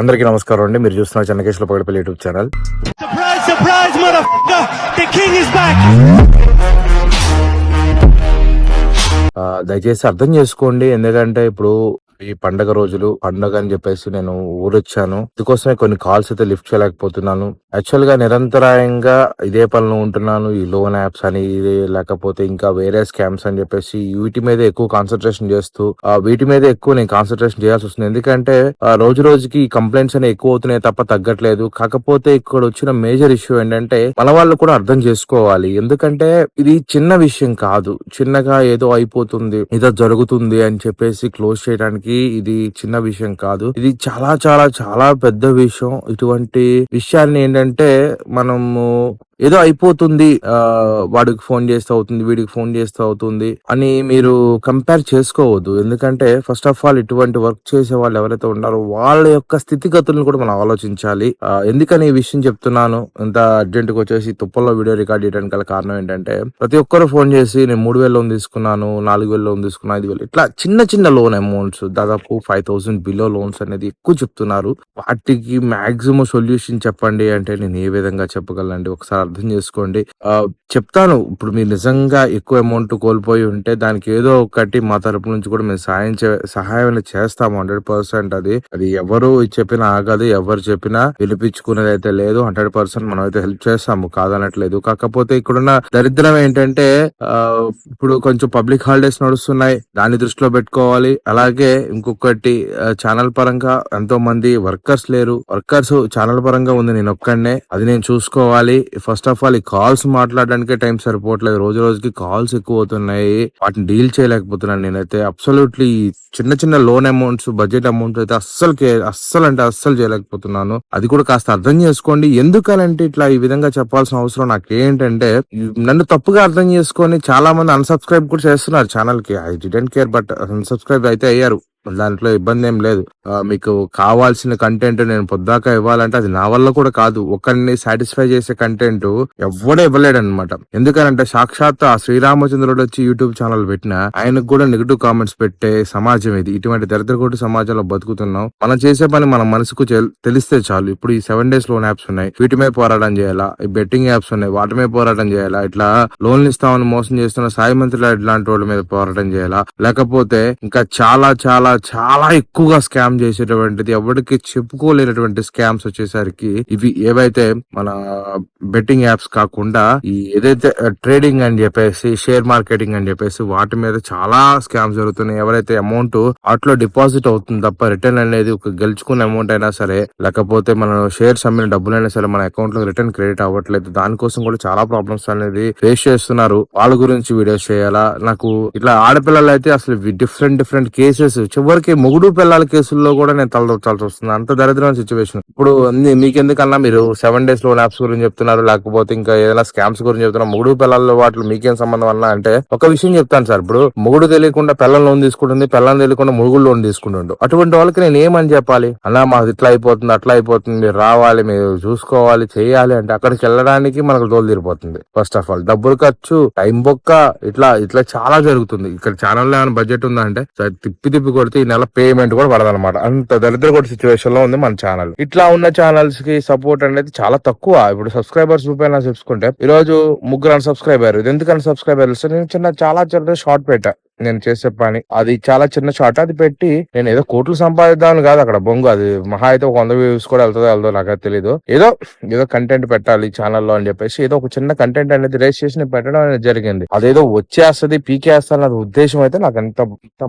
అందరికీ నమస్కారం అండి. మీరు చూస్తున్న చెన్నకేశ్వర పగడపల్లి యూట్యూబ్ ఛానల్. దయచేసి అర్థం చేసుకోండి. ఎందుకంటే ఇప్పుడు ఈ పండగ రోజులు పండగ అని చెప్పేసి నేను ఊరొచ్చాను. అందుకోసమే కొన్ని కాల్స్ అయితే లిఫ్ట్ చేయలేకపోతున్నాను. యాక్చువల్గా నిరంతరాయంగా ఇదే పనులు ఉంటున్నాను. ఈ లోన్ యాప్స్ అని ఇది లేకపోతే ఇంకా వేరే స్కామ్స్ అని చెప్పేసి వీటి మీద ఎక్కువ కాన్సన్ట్రేషన్ చేస్తూ ఆ, వీటి మీద ఎక్కువ నేను కాన్సన్ట్రేషన్ చేయాల్సి వస్తుంది. ఎందుకంటే ఆ, రోజు రోజుకి కంప్లైంట్స్ అనేవి ఎక్కువ అవుతున్నాయి తప్ప తగ్గట్లేదు. కాకపోతే ఇక్కడ వచ్చిన మేజర్ ఇష్యూ ఏంటంటే మన వాళ్ళు కూడా అర్థం చేసుకోవాలి. ఎందుకంటే ఇది చిన్న విషయం కాదు. చిన్నగా ఏదో అయిపోతుంది ఏదో జరుగుతుంది అని చెప్పేసి క్లోజ్ చేయడానికి ఇది చిన్న విషయం కాదు. ఇది చాలా చాలా చాలా పెద్ద విషయం. ఇటువంటి విషయాన్ని ఏంటంటే మనము ఏదో అయిపోతుంది వాడికి ఫోన్ చేస్తే అవుతుంది వీడికి ఫోన్ చేస్తే అవుతుంది అని మీరు కంపేర్ చేసుకోవద్దు. ఎందుకంటే ఫస్ట్ ఆఫ్ ఆల్ ఇటువంటి వర్క్ చేసే వాళ్ళు ఎవరైతే ఉన్నారో వాళ్ళ యొక్క స్థితిగతులను కూడా మనం ఆలోచించాలి. ఎందుకని ఈ విషయం చెప్తున్నాను? ఇంత అర్జెంట్గా వచ్చేసి తుప్పల్లో వీడియో రికార్డ్ చేయడానికి గల కారణం ఏంటంటే ప్రతి ఒక్కరు ఫోన్ చేసి నేను మూడు వేల లోన్ తీసుకున్నాను నాలుగు వేల లోన్ తీసుకున్నాను ఐదు వేలు ఇట్లా చిన్న చిన్న లోన్ అమౌంట్స్ దాదాపు ఫైవ్ థౌసండ్ బిలో లోన్స్ అనేది ఎక్కువ చెప్తున్నారు. వాటికి మాక్సిమం సొల్యూషన్ చెప్పండి అంటే నేను ఏ విధంగా చెప్పగలండి ఒకసారి అర్థం చేసుకోండి. చెప్తాను. ఇప్పుడు మీరు నిజంగా ఎక్కువ అమౌంట్ కోల్పోయి ఉంటే దానికి ఏదో ఒకటి మా తరపు నుంచి కూడా మేము సాయం చే- సహాయం అనేది చేస్తాము. హండ్రెడ్ పర్సెంట్ అది. అది ఎవరు చెప్పినా ఆగదు. ఎవరు చెప్పినా వినిపించుకునేది అయితే లేదు. హండ్రెడ్ పర్సెంట్ మనం అయితే హెల్ప్ చేస్తాము. కాదనట్లేదు. కాకపోతే ఇక్కడున్న దరిద్రం ఏంటంటే ఇప్పుడు కొంచెం పబ్లిక్ హాలిడేస్ నడుస్తున్నాయి. దాన్ని దృష్టిలో పెట్టుకోవాలి. అలాగే ఇంకొకటి ఛానల్ పరంగా ఎంతో మంది వర్కర్స్ లేరు. వర్కర్స్ ఛానల్ పరంగా ఉంది. నేను ఒక్కడనే. అది నేను చూసుకోవాలి. ఫస్ట్ ఫస్ట్ ఆఫ్ ఆల్ ఈ కాల్స్ మాట్లాడడానికే టైం సరిపోవట్లేదు. రోజు రోజుకి కాల్స్ ఎక్కువ అవుతున్నాయి వాటిని డీల్ చేయలేకపోతున్నాను నేనైతే. అబ్సల్యూట్లీ చిన్న చిన్న లోన్ అమౌంట్స్ బడ్జెట్ అమౌంట్ అయితే అస్సలు అస్సలు అంటే అస్సలు చేయలేకపోతున్నాను. అది కూడా కాస్త అర్థం చేసుకోండి. ఎందుకనంటే ఇట్లా ఈ విధంగా చెప్పాల్సిన అవసరం నాకు ఏంటంటే నన్ను తప్పుగా అర్థం చేసుకొని చాలా మంది అన్సబ్స్క్రైబ్ కూడా చేస్తున్నారు ఛానల్కి. I didn't care but unsubscribe అయితే అయ్యారు. దాంట్లో ఇబ్బంది ఏం లేదు మీకు కావాల్సిన కంటెంట్ నేను పొద్దాక ఇవ్వాలంటే అది నా వల్ల కూడా కాదు. ఒకరిని సాటిస్ఫై చేసే కంటెంట్ ఎవ్వడే ఇవ్వలేడు అనమాట ఎందుకనంటే సాక్షాత్ ఆ శ్రీరామచంద్రుడు వచ్చి యూట్యూబ్ ఛానల్ పెట్టిన ఆయనకు కూడా నెగిటివ్ కామెంట్స్ పెట్టే సమాజం ఇది. ఇటువంటి దరిద్రకోటి సమాజంలో బతుకుతున్నాం. మనం చేసే పని మన మనసుకు తెలిస్తే చాలు. ఇప్పుడు ఈ సెవెన్ డేస్ లోన్ యాప్స్ ఉన్నాయి. వీటి మీద పోరాటం చేయాలా? ఈ బెట్టింగ్ యాప్స్ ఉన్నాయి. వాటి మీద పోరాటం చేయాలా? ఇట్లా లోన్లు ఇస్తామని మోసం చేస్తున్న సాయి మంత్రులు ఇట్లాంటి వాళ్ళ మీద పోరాటం చేయాలా? లేకపోతే ఇంకా చాలా చాలా చాలా ఎక్కువగా స్కామ్ చేసేటువంటిది ఎవరికి చెప్పుకోలేనటువంటి స్కామ్స్ వచ్చేసరికి ఇవి ఏవైతే మన బెట్టింగ్ యాప్స్ కాకుండా ఈ ఏదైతే ట్రేడింగ్ అని చెప్పేసి షేర్ మార్కెటింగ్ అని చెప్పేసి వాటి మీద చాలా స్కామ్స్ జరుగుతున్నాయి. ఎవరైతే అమౌంట్ వాటిలో డిపాజిట్ అవుతుంది తప్ప రిటర్న్ అనేది ఒక గెలుచుకున్న అమౌంట్ అయినా సరే లేకపోతే మన షేర్స్ అమ్మిన డబ్బులైనా సరే మన అకౌంట్లో రిటర్న్ క్రెడిట్ అవ్వట్లేదు. దానికోసం కూడా చాలా ప్రాబ్లమ్స్ అనేది ఫేస్ చేస్తున్నారు. వాళ్ళ గురించి వీడియోస్ చేయాలా? నాకు ఇట్లా ఆడపిల్లలు అయితే అసలు డిఫరెంట్ డిఫరెంట్ కేసెస్ ఎవరికి మొగుడు పిల్లల కేసుల్లో కూడా నేను తలదొచ్చాల్సి వస్తుంది. అంత దరిద్రమైన సిచ్యువేషన్ ఇప్పుడు మీకు మీకెందుకన్నా మీరు సెవెన్ డేస్ లోన్ యాప్స్ గురించి చెప్తున్నారు లేకపోతే ఇంకా ఏదైనా స్కామ్స్ గురించి చెప్తున్నారు. మొగుడు పిల్లల వాటిలో మీకేం సంబంధం అన్నా అంటే ఒక విషయం చెప్తాను సార్. ఇప్పుడు మొగుడు తెలియకుండా పిల్లల లోన్ తీసుకుంటుంది పిల్లలు తెలియకుండా మొగుడు లోన్ తీసుకుంటుండు. అటువంటి వాళ్ళకి నేను ఏమని చెప్పాలి? అన్నా మాకు ఇట్లా అయిపోతుంది అట్లా అయిపోతుంది. మీరు రావాలి మీరు చూసుకోవాలి చేయాలి అంటే అక్కడికి వెళ్ళడానికి మనకు తోలు తీరిపోతుంది. ఫస్ట్ ఆఫ్ ఆల్ డబ్బులు ఖర్చు టైం బొక్క ఇట్లా ఇట్లా చాలా జరుగుతుంది. ఇక్కడ ఛానల్లో ఏమైనా బడ్జెట్ ఉందా అంటే తిప్పి తిప్పి కొడితే ఈ నెల పేమెంట్ కూడా పడదన్నమాట. అంత దరిద్ర కూడా సిచ్యువేషన్లో ఉంది మన ఛానల్ ఇట్లా ఉన్న ఛానల్స్కి సపోర్ట్ అనేది చాలా తక్కువ. ఇప్పుడు సబ్స్క్రైబర్స్ రూపాయలు చూసుకుంటే ఈ రోజు ముగ్గురు సబ్స్క్రైబర్ ఇది ఎందుకని సబ్స్క్రైబర్ నేను చిన్న చాలా చిన్న షార్ట్ పెట్టా. నేను చేసే పని అది చాలా చిన్న షార్ట్ అది పెట్టి నేను ఏదో కోట్లు సంపాదిద్దామని కాదు అక్కడ బొంగు. అది మహా అయితే ఒక వంద వ్యూస్ కూడా వెళ్తుందో వెళ్దో నాకు తెలియదు ఏదో ఏదో కంటెంట్ పెట్టాలి ఛానల్లో అని చెప్పేసి ఏదో ఒక చిన్న కంటెంట్ అనేది రేస్ చేసి పెట్టడం అనేది జరిగింది. అదేదో వచ్చేస్తుంది పీకేస్తుంది అనే ఉద్దేశం అయితే నాకు ఎంత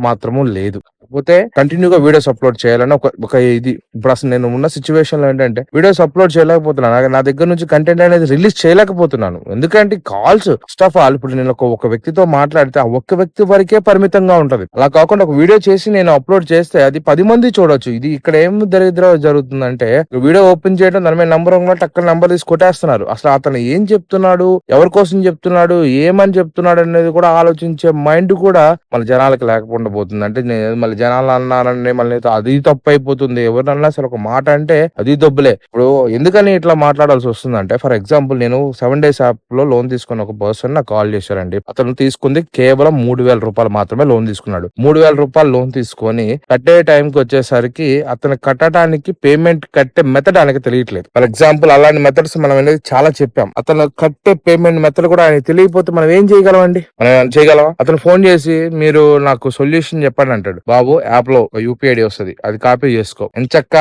మాత్రము లేదు. కాకపోతే కంటిన్యూగా వీడియోస్ అప్లోడ్ చేయాలని ఒక ఒక ఇది. ఇప్పుడు అసలు నేను ఉన్న సిచ్యువేషన్లో ఏంటంటే వీడియోస్ అప్లోడ్ చేయలేకపోతున్నాను. నా- దగ్గర నుంచి కంటెంట్ అనేది రిలీజ్ చేయలేకపోతున్నాను. ఎందుకంటే కాల్స్ ఫస్ట్ ఆఫ్ ఆల్ ఇప్పుడు నేను ఒక వ్యక్తితో మాట్లాడితే ఆ ఒక్క వ్యక్తి వరకే పరిమితంగా ఉంటది. అలా కాకుండా ఒక వీడియో చేసి నేను అప్లోడ్ చేస్తే అది పది మంది చూడొచ్చు. ఇది ఇక్కడ ఏం దరిద్ర జరుగుతుందంటే వీడియో ఓపెన్ చేయడం దాని మీద నంబర్ ఉన్నట్టు అక్కడ నంబర్ తీసి కొట్టేస్తున్నారు. అసలు అతను ఏం చెప్తున్నాడు? ఎవరి కోసం చెప్తున్నాడు? ఏమని చెప్తున్నాడు అనేది కూడా ఆలోచించే మైండ్ కూడా మన జనాలకి లేకుండా పోతుంది అంటే నేను మళ్ళీ జనాలు అన్నారని మళ్ళీ అది తప్పు అయిపోతుంది ఎవరన్నా అసలు ఒక మాట అంటే అది దొబ్బులే. ఇప్పుడు ఎందుకని ఇట్లా మాట్లాడాల్సి వస్తుందంటే ఫర్ ఎగ్జాంపుల్ నేను సెవెన్ డేస్ యాప్లో లోన్ తీసుకున్న ఒక పర్సన్ నాకు కాల్ చేశారండి. అతను తీసుకుంది కేవలం మూడు వేల రూపాయలు మాత్రమే లోన్ తీసుకున్నాడు. మూడు వేల రూపాయలు లోన్ తీసుకొని కట్టే టైంకి వచ్చేసరికి అతను కట్టడానికి పేమెంట్ కట్టే మెథడ్ ఆయనకి తెలియట్లేదు. ఫర్ ఎగ్జాంపుల్ అలాంటి మెథడ్స్ మనం అనేది చాలా చెప్పాం. అతను కట్టే పేమెంట్ మెథడ్ కూడా ఆయన తెలియకపోతే మనం ఏం చేయగలం అండి మనం ఏమైనా చేయగలమా? అతను ఫోన్ చేసి మీరు నాకు సొల్యూషన్ చెప్పండి అంటాడు. బాబు యాప్లో యూపీఐ ఐడి వస్తుంది. అది కాపీ చేసుకో. ఎంచక్క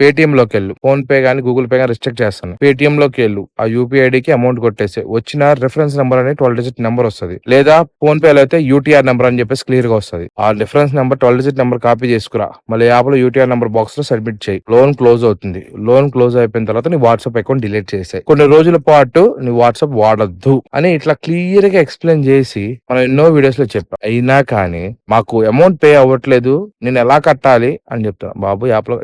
పేటిఎం లోకి వెళ్ళు. ఫోన్ పే గానీ గూగుల్ పే గానీ రిస్ట్రిక్ట్ చేస్తాను. పేటిఎం లోకి వెళ్ళు. ఆ యూపీఐ ఐడికి అమౌంట్ కొట్టేసి. వచ్చిన రిఫరెన్స్ నెంబర్ అని ట్వెల్వ్ డిజిట్ నెంబర్ వస్తుంది. లేదా ఫోన్ పే లో అయితే యూటీఆర్ నెంబర్ అని చెప్పేసి క్లియర్గా వస్తుంది. ఆ reference number twelve digit number copy చేసుకురా. మళ్ళీ యాప్లో యూటీఆర్ నెంబర్ బాక్స్లో సబ్మిట్ చేయి. లోన్ క్లోజ్ అవుతుంది. లోన్ క్లోజ్ అయిపోయిన తర్వాత నీ వాట్సాప్ అకౌంట్ డిలీట్ చేసాయి కొన్ని రోజుల పాటు నీ వాట్సాప్ వాడద్దు అని ఇట్లా క్లియర్గా ఎక్స్ప్లెయిన్ చేసి మనం ఎన్నో వీడియోస్లో చెప్పాం. అయినా కానీ మాకు అమౌంట్ పే అవ్వట్లేదు నేను ఎలా కట్టాలి అని చెప్తాను బాబు యాప్లో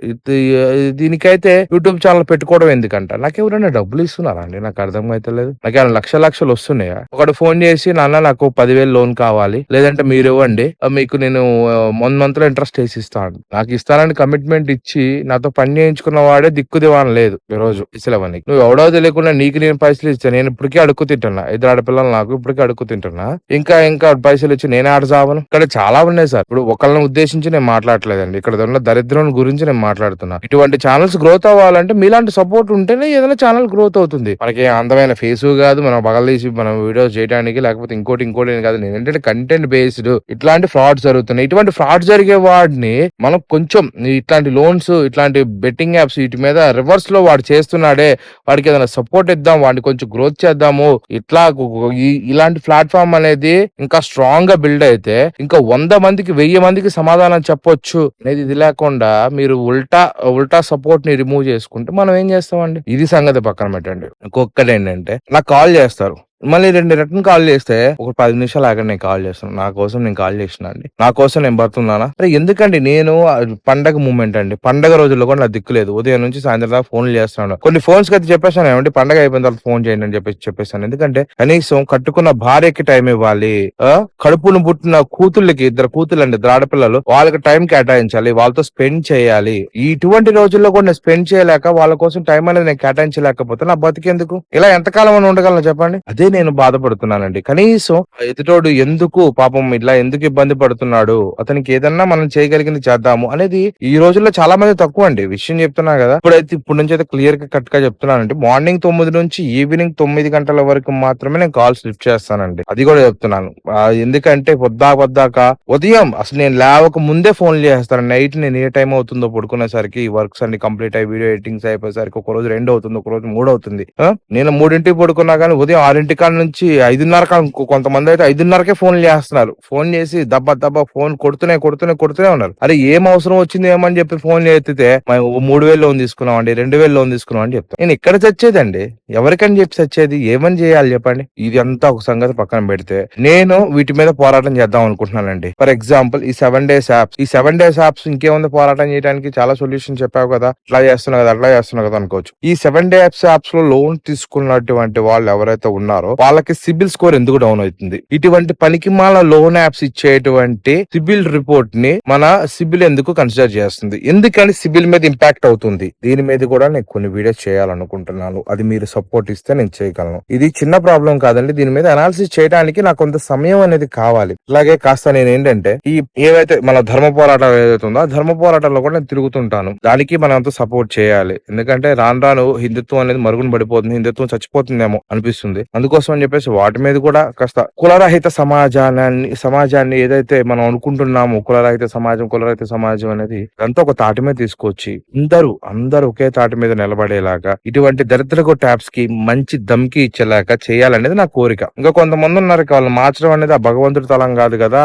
దీనికైతే యూట్యూబ్ ఛానల్ పెట్టుకోవడం ఎందుకంట? నాకు ఎవరైనా డబ్బులు ఇస్తున్నారా అండి? నాకు అర్థం అయితే నాకు ఏమైనా లక్ష లక్షలు వస్తున్నాయా? ఒకడు ఫోన్ చేసి నాన్న నాకు పదివేలు లోన్ కావాలి లేదంటే మీరు ఇవ్వండి మీకు నేను వన్ మంత్లో ఇంట్రెస్ట్ వేసి ఇస్తాను నాకు ఇస్తానని కమిట్మెంట్ ఇచ్చి నాతో పని చేయించుకున్న వాడే దిక్కు దివాన లేదు ఈ రోజు ఇసలవని నువ్వు ఎవడో తెలియకుండా నీకు నేను పైసలు ఇస్తాను నేను ఇప్పటికే అడుక్కు తింటున్నా. ఇద్దరు ఆడపిల్లలు నాకు ఇప్పటికీ అడుక్కు తింటున్నా. ఇంకా ఇంకా పైసలు ఇచ్చి నేనే ఆడ చావను ఇక్కడ చాలా ఉన్నాయి సార్. ఇప్పుడు ఒకళ్ళని ఉద్దేశించి నేను మాట్లాడలేదండి ఇక్కడ ఉన్న దరిద్రం గురించి నేను మాట్లాడుతున్నా. ఇటువంటి ఛానల్స్ గ్రోత్ అవ్వాలంటే మీలాంటి సపోర్ట్ ఉంటేనే ఏదైనా ఛానల్ గ్రోత్ అవుతుంది. మనకి అందమైన ఫేస్ కాదు మనం పగలదీసి మనం వీడియోస్ చేయడానికి లేకపోతే ఇంకోటి ఇంకోటి అని కాదు. నేను ఏంటంటే కంటెంట్ బేస్డ్ ఇట్లాంటి ఫ్రాడ్ జరుగుతున్నాయి. ఇటువంటి ఫ్రాడ్ జరిగే వాడిని మనం కొంచెం ఇట్లాంటి లోన్స్ ఇట్లాంటి బెట్టింగ్ యాప్స్ వీటి మీద రివర్స్లో వాడు చేస్తున్నాడే వాడికి ఏదైనా సపోర్ట్ ఇద్దాం వాడిని కొంచెం గ్రోత్ చేద్దాము. ఇట్లా ఇలాంటి ప్లాట్ఫామ్ అనేది ఇంకా స్ట్రాంగ్గా బిల్డ్ అయితే ఇంకా వంద మందికి వెయ్యి మందికి సమాధానం చెప్పొచ్చు అనేది ఇది లేకుండా మీరు ఉల్టా ఉల్టా సపోర్ట్ని రిమూవ్ చేసుకుంటే మనం ఏం చేస్తామండి? ఇది సంగతి పక్కన పెట్టండి. ఇంకొకటి ఏంటంటే నాకు కాల్ చేస్తారు. మళ్ళీ రెండు రిటర్న్ కాల్ చేస్తే ఒక పది నిమిషాలు ఆగండి నేను కాల్ చేస్తాను. నా కోసం నేను కాల్ చేసిన అండి. నా కోసం నేను పడుతున్నానా అరే ఎందుకండి? నేను పండగ మూమెంట్ అండి. పండగ రోజుల్లో కూడా నా దిక్కు లేదు. ఉదయం నుంచి సాయంత్రం దాకా ఫోన్లు చేస్తున్నాను. కొన్ని ఫోన్స్ అయితే చెప్పేసాను ఏమంటే పండగ అయిపోయిన తర్వాత ఫోన్ చేయండి అని చెప్పేసి చెప్పేసాను ఎందుకంటే కనీసం కట్టుకున్న భార్యకి టైం ఇవ్వాలి. ఆ? కడుపును పుట్టిన కూతుళ్ళకి ఇద్దరు కూతుళ్ళు అండి ఆడపిల్లలు వాళ్ళకి టైం కేటాయించాలి. వాళ్ళతో స్పెండ్ చేయాలి. ఇటువంటి రోజుల్లో కూడా నేను స్పెండ్ చేయలేక వాళ్ళ కోసం టైం అనేది నేను కేటాయించలేకపోతే నా బతికెందుకు? ఇలా ఎంతకాలం అని ఉండగలను చెప్పండి. అదే నేను బాధపడుతున్నానండి. కనీసం ఎదుటోడు ఎందుకు పాపం ఇట్లా ఎందుకు ఇబ్బంది పడుతున్నాడు అతనికి ఏదన్నా మనం చేయగలిగింది చేద్దాము అనేది ఈ రోజుల్లో చాలా మంది తక్కువ అండి. విషయం చెప్తున్నా కదా. ఇప్పుడైతే ఇప్పుడు నుంచి అయితే క్లియర్గా కట్గా చెప్తున్నానండి. మార్నింగ్ తొమ్మిది నుంచి ఈవినింగ్ తొమ్మిది గంటల వరకు మాత్రమే నేను కాల్స్ లిఫ్ట్ చేస్తానండి. అది కూడా చెప్తున్నాను. ఎందుకంటే పొద్దా పొద్దాక ఉదయం అసలు నేను లేవక ముందే ఫోన్ చేస్తాను. నైట్ నేను ఏ టైం అవుతుందో పడుకునేసరికి వర్క్స్ అన్ని కంప్లీట్ అయ్యి వీడియో ఎడిటింగ్స్ అయిపోయేసరికి ఒక రోజు రెండు అవుతుంది ఒక రోజు మూడు అవుతుంది. నేను మూడింటికి పడుకున్నా కానీ ఉదయం ఆరింటికి కాడ నుంచి ఐదున్నర కొంతమంది అయితే ఐదున్నరకే ఫోన్ చేస్తున్నారు. ఫోన్ చేసి దబ్బా దబ్బా ఫోన్ కొడుతూనే కొడుతూనే కొడుతూనే ఉన్నారు. అరే ఏం అవసరం వచ్చింది ఏమని చెప్పి ఫోన్ ఎత్తితే మూడు వేలు లోన్ తీసుకున్నాం అండి రెండు వేలు లోన్ తీసుకున్నాం అని చెప్తాను నేను ఇక్కడ చచ్చేదండి. ఎవరికని చెప్పి చచ్చేది? ఏమని చేయాలి చెప్పండి? ఇది అంతా ఒక సంగతి పక్కన పెడితే నేను వీటి మీద పోరాటం చేద్దాం అనుకుంటున్నానండి. ఫర్ ఎగ్జాంపుల్ ఈ సెవెన్ డేస్ యాప్స్ ఈ సెవెన్ డేస్ యాప్స్ ఇంకేముంది పోరాటం చేయడానికి? చాలా సొల్యూషన్ చెప్పావు కదా. అట్లా చేస్తున్నావు కదా అట్లా చేస్తున్నావు కదా అనుకోవచ్చు. ఈ సెవెన్ డే యాప్స్ యాప్స్లో లోన్ తీసుకున్నటువంటి వాళ్ళు ఎవరైతే ఉన్నారో వాళ్ళకి సిబిల్ స్కోర్ ఎందుకు డౌన్ అవుతుంది? ఇటువంటి పనికిమాల లోన్ యాప్స్ ఇచ్చేటువంటి సిబిల్ రిపోర్ట్ని మన సిబిల్ ఎందుకు కన్సిడర్ చేస్తుంది? ఎందుకని సిబిల్ మీద ఇంపాక్ట్ అవుతుంది? దీని మీద కూడా నేను కొన్ని వీడియోస్ చేయాలనుకుంటున్నాను. అది మీరు సపోర్ట్ ఇస్తే నేను చేయగలను. ఇది చిన్న ప్రాబ్లం కాదండి. దీని మీద అనాలిసిస్ చేయడానికి నాకు కొంత సమయం అనేది కావాలి. అలాగే కాస్త నేను ఏంటంటే ఈ ఏవైతే మన ధర్మ పోరాటం ఏదైతే ఉందో ఆ ధర్మ పోరాటంలో కూడా నేను తిరుగుతుంటాను. దానికి మనం అంతా సపోర్ట్ చేయాలి. ఎందుకంటే రాను రాను హిందుత్వం అనేది మరుగున పడిపోతుంది హిందుత్వం చచ్చిపోతుందేమో అనిపిస్తుంది. కోసం అని చెప్పేసి వాటి మీద కూడా కాస్త కులరహిత సమాజాన్ని సమాజాన్ని ఏదైతే మనం అనుకుంటున్నామో కులరహిత సమాజం కులరహిత సమాజం అనేది అంతా ఒక తాటి మీద తీసుకొచ్చి అందరూ అందరూ ఒకే తాటి మీద నిలబడేలాగా ఇటువంటి దరిద్రకు ట్యాప్స్కి మంచి దమ్కి ఇచ్చేలాగా చేయాలనేది నా కోరిక. ఇంకా కొంతమంది ఉన్నారు వాళ్ళు మార్చడం అనేది ఆ భగవంతుడి తలం కాదు కదా.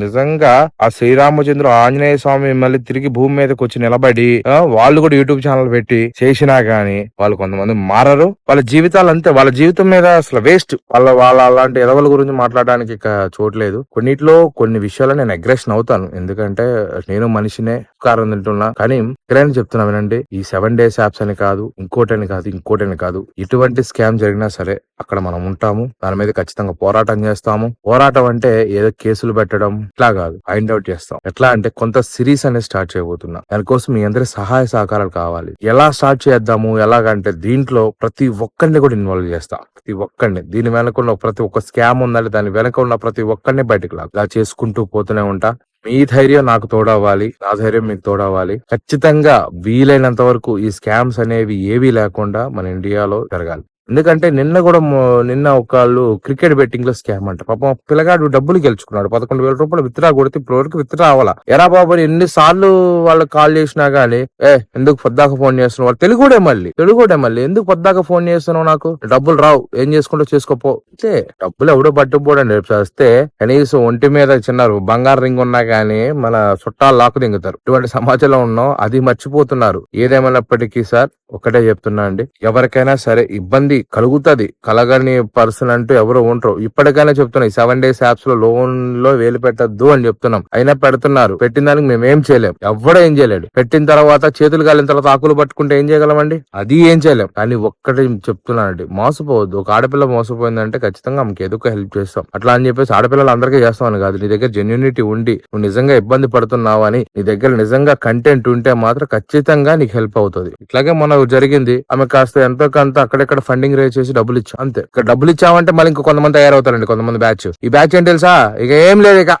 నిజంగా ఆ శ్రీరామచంద్రు ఆంజనేయ స్వామి మళ్ళీ తిరిగి భూమి మీదకి వచ్చి నిలబడి ఆ, వాళ్ళు కూడా యూట్యూబ్ ఛానల్ పెట్టి చేసినా గానీ వాళ్ళు కొంతమంది మారరు. వాళ్ళ జీవితాలు అంతే వాళ్ళ జీవితం మీద అసలు వేస్ట్ వాళ్ళ వాళ్ళ అలాంటి ఎదవల గురించి మాట్లాడడానికి ఇక చోట్లేదు కొన్నిట్లో కొన్ని విషయాలు నేను అగ్రెషన్ అవుతాను. ఎందుకంటే నేను మనిషినే కారం తింటున్నా కానీ ఇక్కడైనా చెప్తున్నా వినండి. ఈ సెవెన్ డేస్ యాప్స్ అని కాదు ఇంకోటని కాదు ఇంకోటని కాదు. ఎటువంటి స్కామ్ జరిగినా సరే అక్కడ మనం ఉంటాము. దాని మీద ఖచ్చితంగా పోరాటం చేస్తాము. పోరాటం అంటే ఏదో కేసులు పెట్టడం ఇట్లా కాదు. ఫైండ్ అవుట్ చేస్తాం. ఎట్లా అంటే కొంత సిరీస్ అనేది స్టార్ట్ చేయబోతున్నా. దానికోసం మీ అందరి సహాయ సహకారాలు కావాలి. ఎలా స్టార్ట్ చేద్దాము? ఎలాగంటే దీంట్లో ప్రతి ఒక్కరిని కూడా ఇన్వాల్వ్ చేస్తా. ప్రతి ఒక్కరిని దీని వెనక ఉన్న ప్రతి ఒక్క స్కామ్ ఉందంటే దాని వెనక ఉన్న ప్రతి ఒక్కరిని బయటకు లా ఇలా చేసుకుంటూ పోతూనే ఉంటా. మీ ధైర్యం నాకు తోడవ్వాలి నా ధైర్యం మీకు తోడవ్వాలి. ఖచ్చితంగా వీలైనంత వరకు ఈ స్కామ్స్ అనేవి ఏవీ లేకుండా మన ఇండియాలో జరగాలి. ఎందుకంటే నిన్న కూడా నిన్న ఒకళ్ళు క్రికెట్ బెట్టింగ్లో స్కామ్ అంట. పాపం పిల్లగాడు డబ్బులు గెలుచుకున్నాడు. పదకొండు వేల రూపాయలు విత్డ్రా కొడితే ఇప్పుడు వరకు విత్డ్రా అవ్వాలా? ఎరా బాబు ఎన్ని సార్లు వాళ్ళకి కాల్ చేసినా గానీ ఏ ఎందుకు పొద్దాక ఫోన్ చేస్తున్నావు? వాళ్ళు తెలుగుడే మళ్ళీ. తెలుగుడే మళ్ళీ. ఎందుకు పొద్దాక ఫోన్ చేస్తున్నావు నాకు? డబ్బులు రావు. ఏం చేసుకుంటూ చేసుకోపో. అంతే. డబ్బులు ఎవడో పట్టుకుపోడండి రేపు వస్తే కనీసం ఒంటి మీద చిన్న బంగారు రింగ్ ఉన్నా గానీ మన చుట్టాలు లాకు దింగుతారు. ఇటువంటి సమాజంలో ఉన్నాం. అది మర్చిపోతున్నారు. ఏదేమైనప్పటికీ సార్ ఒకటే చెప్తున్నా అండి. ఎవరికైనా సరే ఇబ్బంది కలుగుతది. కలగని పర్సన్ అంటూ ఎవరు ఉండరు. ఇప్పటికైనా చెప్తున్నాం ఈ సెవెన్ డేస్ యాప్స్లో లోన్లో వేలు పెట్టద్దు అని చెప్తున్నాం. అయినా పెడుతున్నారు. పెట్టిన దానికి మేము ఏం చేయలేం. ఎవడో ఏం చేయలేడు. పెట్టిన తర్వాత చేతులు కాలిన తర్వాత ఆకులు పట్టుకుంటే ఏం చేయగలమండి? అది ఏం చేయలేం. కానీ ఒక్కటి చెప్తున్నానండి మోసపోవద్దు. ఒక ఆడపిల్ల మోసపోయిందంటే ఖచ్చితంగా ఆమెకి ఏదో హెల్ప్ చేస్తాం. అట్లా అని చెప్పేసి ఆడపిల్లలు అందరికీ చేస్తామని కాదు. నీ దగ్గర జెన్యునిటీ ఉండి నువ్వు నిజంగా ఇబ్బంది పడుతున్నావు అని నీ దగ్గర నిజంగా కంటెంట్ ఉంటే మాత్రం ఖచ్చితంగా నీకు హెల్ప్ అవుతుంది. ఇట్లాగే మన జరిగింది. ఆమె కాస్త ఎంతో కొంత అక్కడెక్కడ ఫండింగ్ రేజ్ చేసి డబ్బులు ఇచ్చాం. అంతే. ఇక డబ్బులు ఇచ్చామంటే మళ్ళీ ఇంకా కొంతమంది తయారవుతారండి కొంతమంది బ్యాచ్ ఈ బ్యాచ్ ఏం తెలుసా? ఇక ఏం లేదు ఇక.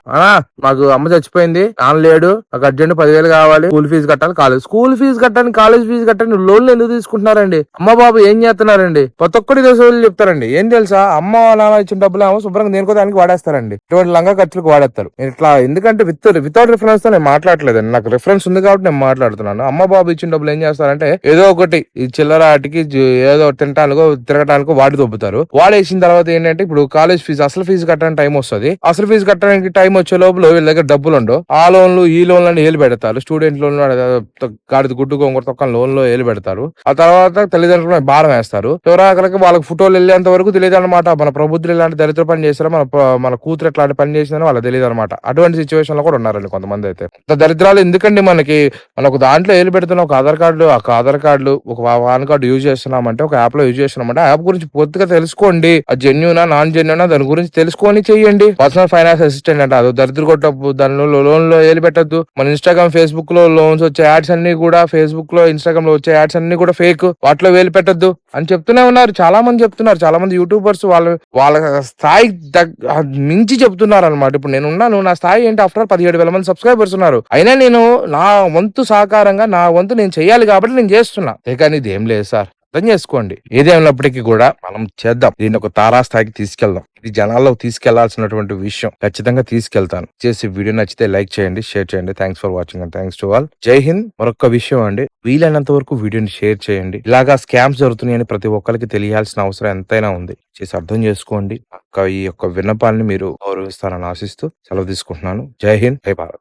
మాకు అమ్మ చచ్చిపోయింది నాన్న లేడు నాకు అర్జెంట్ పదివేలు కావాలి స్కూల్ ఫీజు కట్టాలి కాలేజ్ స్కూల్ ఫీజు కట్టాలి కాలేజ్ ఫీజు కట్టాలి లోన్లు ఎందుకు తీసుకుంటున్నారండి? అమ్మ బాబు ఏం చేస్తున్నారండి? ప్రతి ఒక్కటి తెలిసి వాళ్ళు చెప్తారండి. ఏం తెలుసా? అమ్మ నాన్న ఇచ్చిన డబ్బులు ఏమో శుభ్రంగా దేనికో దానికి వాడేస్తారండి. ఇటువంటి లంగా ఖర్చులకు వాడేస్తారు. ఇట్లా ఎందుకంటే విత్ వితౌట్ రిఫరెన్స్తో నేను మాట్లాడలేదండి. నాకు రిఫరెన్స్ ఉంది కాబట్టి నేను మాట్లాడుతున్నాను. అమ్మ బాబు ఇచ్చిన డబ్బులు ఏం చేస్తారంటే ఏదో ఒకటి ఈ చిల్లర ఆటికి ఏదో తినటానికో తిరగడానికి వాడి దొబ్బుతారు వాడేసిన తర్వాత ఏంటంటే ఇప్పుడు కాలేజ్ ఫీజు అసలు ఫీజు కట్టడానికి టైం వస్తుంది. అసలు ఫీజు కట్టడానికి టైం వచ్చే లోపల వీళ్ళ దగ్గర డబ్బులు ఉండవు. ఆ లోన్లు ఈ లోన్లు ఏలు పెడతారు. స్టూడెంట్ లోన్ గాడిది గుడ్డు గొంగర తొక్క లోన్లో ఏలు పెడతారు. ఆ తర్వాత తల్లిదండ్రుల భారం వేస్తారు. చివరాకలకి వాళ్ళకి ఫోటోలు వెళ్ళేంత వరకు తెలియదు అనమాట మన ప్రబుద్ధులు ఇలాంటి దరిద్ర పని చేస్తారో మన మన కూతురు ఎట్లాంటి పని చేసిందని వాళ్ళకి తెలియదు అనమాట అటువంటి సిచ్యువేషన్లో కూడా ఉన్నారండి కొంతమంది అయితే. దరిద్రాలు ఎందుకండి మనకి? మనకు దాంట్లో ఏలు పెడుతున్న. ఒక ఆధార్ కార్డు ఒక ఆధార్ కార్డు ఒక పాన్ కార్డు యూజ్ చేస్తున్నామంటే ఒక యాప్లో యూజ్ అనమాట యాప్ గురించి పూర్తిగా తెలుసుకోండి. అది జెన్యునా నాన్ జెన్యునా దాని గురించి తెలుసుకొని చెయ్యండి పర్సనల్ ఫైనాన్స్ అసిస్టెంట్ అంటే. అది దరిద్ర కొట్టపు దానిలో లోన్లో ఏలు పెట్టద్దు. మన ఇన్స్టాగ్రామ్ ఫేస్బుక్లో లోన్స్ వచ్చే యాడ్స్ అన్ని కూడా ఫేస్బుక్లో ఇన్స్టాగ్రామ్లో వచ్చే యాడ్స్ అన్ని కూడా ఫేక్ వాటిలో వేలు పెట్టద్దు అని చెప్తూనే ఉన్నారు. చాలా మంది చెప్తున్నారు. చాలా మంది యూట్యూబర్స్ వాళ్ళ వాళ్ళ స్థాయి మించి చెప్తున్నారు అనమాట ఇప్పుడు నేను ఉన్నాను. నా స్థాయి ఏంటి? ఆఫ్టర్ పదిహేడు వేల మంది సబ్స్క్రైబర్స్ ఉన్నారు. అయినా నేను నా వంతు సహకారంగా నా వంతు నేను చేయాలి కాబట్టి నేను చేస్తున్నా. ఏ కానీ ఇది ఏం లేదు సార్. అర్థం చేసుకోండి. ఏదేమైనప్పటికీ కూడా మనం చేద్దాం. దీన్ని ఒక తారాస్థాయికి తీసుకెళ్దాం. ఇది జనాల్లో తీసుకెళ్ళాల్సినటువంటి విషయం. ఖచ్చితంగా తీసుకెళ్తాను. చేసి వీడియో నచ్చితే లైక్ చేయండి షేర్ చేయండి. Thanks for watching and thanks to all Jai Hind. మరొక విషయం అండి. వీలైనంత వరకు వీడియోని షేర్ చేయండి. ఇలాగా స్కామ్స్ జరుగుతున్నాయని ప్రతి ఒక్కరికి తెలియాల్సిన అవసరం ఎంతైనా ఉంది. చేసి అర్థం చేసుకోండి. ఈ యొక్క విన్నపాన్ని మీరు గౌరవిస్తారని ఆశిస్తూ సెలవు తీసుకుంటున్నాను. జై హింద్. జై భారత్.